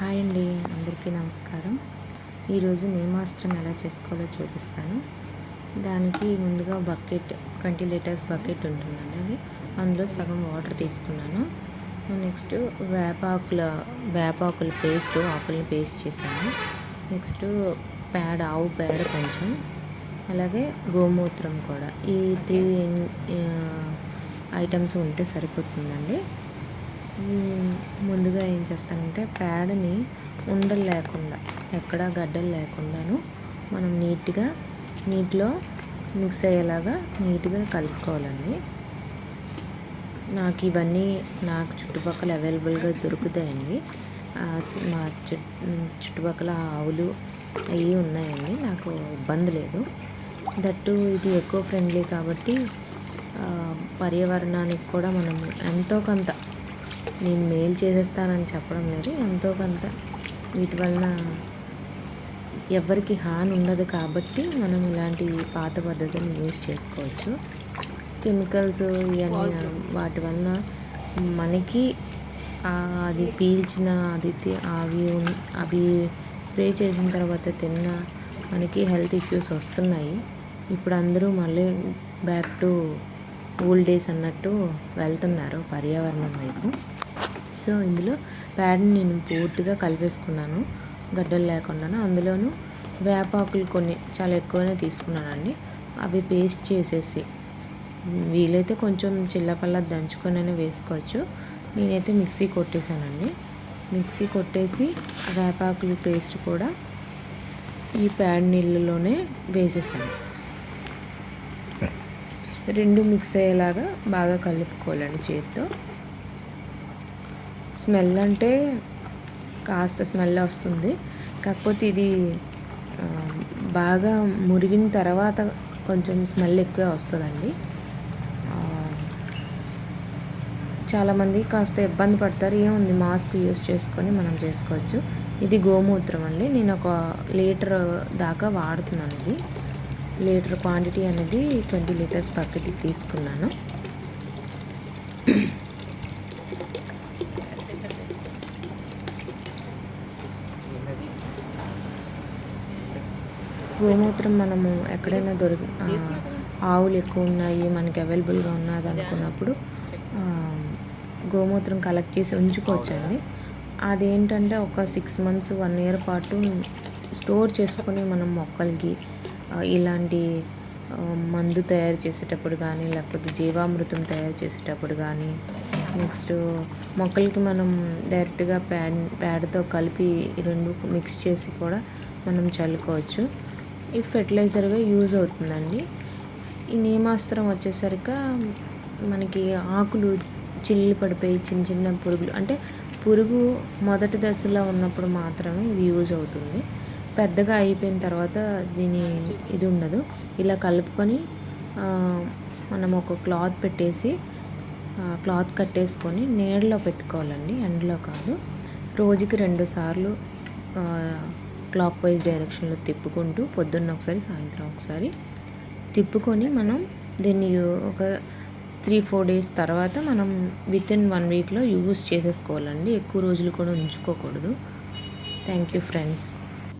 Hi అండి అందరికీ నమస్కారం. ఈరోజు నేమాస్త్రం ఎలా చేసుకోవాలో చూపిస్తాను. దానికి ముందుగా బకెట్ ట్వంటీ లీటర్స్ బకెట్ ఉంటుందండి అది. అందులో సగం వాటర్ తీసుకున్నాను. నెక్స్ట్ వేపాకుల వేపాకుల పేస్ట్ ఆకులను పేస్ట్ చేశాను. నెక్స్ట్ పేడ ఆవు పేడ కొంచెం. అలాగే గోమూత్రం కూడా. ఈ త్రీ ఐటమ్స్ ఉంటే సరిపోతుందండి. ముందుగా ఏం చేస్తానంటే ప్యాడ్ని ఉండలు లేకుండా ఎక్కడా గడ్డలు లేకుండాను మనం నీట్గా నీటిలో మిక్స్ అయ్యేలాగా నీట్గా కలుపుకోవాలండి. నాకు ఇవన్నీ నాకు చుట్టుపక్కల అవైలబుల్గా దొరుకుతాయండి. మా చుట్టుపక్కల ఆవులు అవి ఉన్నాయండి నాకు ఇబ్బంది లేదు. దట్టు ఇది ఎక్కువ ఫ్రెండ్లీ కాబట్టి పర్యావరణానికి కూడా మనం ఎంతో కొంత నేను మెయిల్ చేసేస్తానని చెప్పడం లేదు. ఎంతో కొంత వీటి వలన ఎవరికి హాని ఉండదు కాబట్టి మనం ఇలాంటి పాత పద్ధతులను యూజ్ చేసుకోవచ్చు. కెమికల్స్ ఇవన్నీ వాటి వలన మనకి అది పీల్చిన అది అవి అవి స్ప్రే చేసిన తర్వాత తిన్న మనకి హెల్త్ ఇష్యూస్ వస్తున్నాయి. ఇప్పుడు అందరూ మళ్ళీ బ్యాక్ టు ఓల్డ్ డేస్ అన్నట్టు వెళ్తున్నారు పర్యావరణం వైపు. సో ఇందులో ప్యాడ్ని నేను పూర్తిగా కలిపేసుకున్నాను గడ్డలు లేకుండా అందులోనూ వేపాకులు కొన్ని చాలా ఎక్కువనే తీసుకున్నానండి అవి పేస్ట్ చేసేసి వీలైతే కొంచెం చిల్లపల్ల దంచుకొనైనా వేసుకోవచ్చు. నేనైతే మిక్సీ కొట్టేశానండి. మిక్సీ కొట్టేసి వేపాకులు పేస్ట్ కూడా ఈ ప్యాడ్ నీళ్ళలోనే వేసేసాను. రెండు మిక్స్ అయ్యేలాగా బాగా కలుపుకోవాలండి చేతితో. స్మెల్ అంటే కాస్త స్మెల్ వస్తుంది. కాకపోతే ఇది బాగా మురిగిన తర్వాత కొంచెం స్మెల్ ఎక్కువే వస్తుందండి. చాలామంది కాస్త ఇబ్బంది పడతారు. ఏముంది? మాస్క్ యూస్ చేసుకొని మనం చేసుకోవచ్చు. ఇది గోమూత్రం అండి. నేను ఒక లీటర్ దాకా వాడుతున్నాను ఇది. లీటర్ క్వాంటిటీ అనేది ట్వంటీ లీటర్స్ పక్కకి తీసుకున్నాను. గోమూత్రం మనము ఎక్కడైనా దొరికి ఆవులు ఎక్కువ ఉన్నాయి మనకి అవైలబుల్గా ఉన్నది అనుకున్నప్పుడు గోమూత్రం కలెక్ట్ చేసి ఉంచుకోవచ్చండి. అదేంటంటే ఒక సిక్స్ మంత్స్ వన్ ఇయర్ పాటు స్టోర్ చేసుకొని మనం మొక్కలకి ఇలాంటి మందు తయారు చేసేటప్పుడు కానీ లేకపోతే జీవామృతం తయారు చేసేటప్పుడు కానీ నెక్స్ట్ మొక్కలకి మనం డైరెక్ట్గా ప్యాడ్ ప్యాడ్తో కలిపి రెండు మిక్స్ చేసి కూడా మనం చల్లుకోవచ్చు. ఈ ఫెర్టిలైజర్గా యూజ్ అవుతుందండి. ఈ నేమాస్త్రం వచ్చేసరికి మనకి ఆకులు చిల్లి పడిపోయి చిన్న చిన్న పురుగులు అంటే పురుగు మొదటి దశలో ఉన్నప్పుడు మాత్రమే ఇది యూజ్ అవుతుంది. పెద్దగా అయిపోయిన తర్వాత దీని ఇది ఉండదు. ఇలా కలుపుకొని మనం ఒక క్లాత్ పెట్టేసి క్లాత్ కట్టేసుకొని నీడలో పెట్టుకోవాలండి. ఎండలో కాదు. రోజుకి రెండు సార్లు క్లాక్ వైజ్ డైరెక్షన్లో తిప్పుకుంటూ పొద్దున్న ఒకసారి సాయంత్రం ఒకసారి తిప్పుకొని మనం దీన్ని ఒక త్రీ ఫోర్ డేస్ తర్వాత మనం విత్ ఇన్ వన్ వీక్లో యూజ్ చేసేసుకోవాలండి. ఎక్కువ రోజులు కూడా ఉంచుకోకూడదు. Thank you friends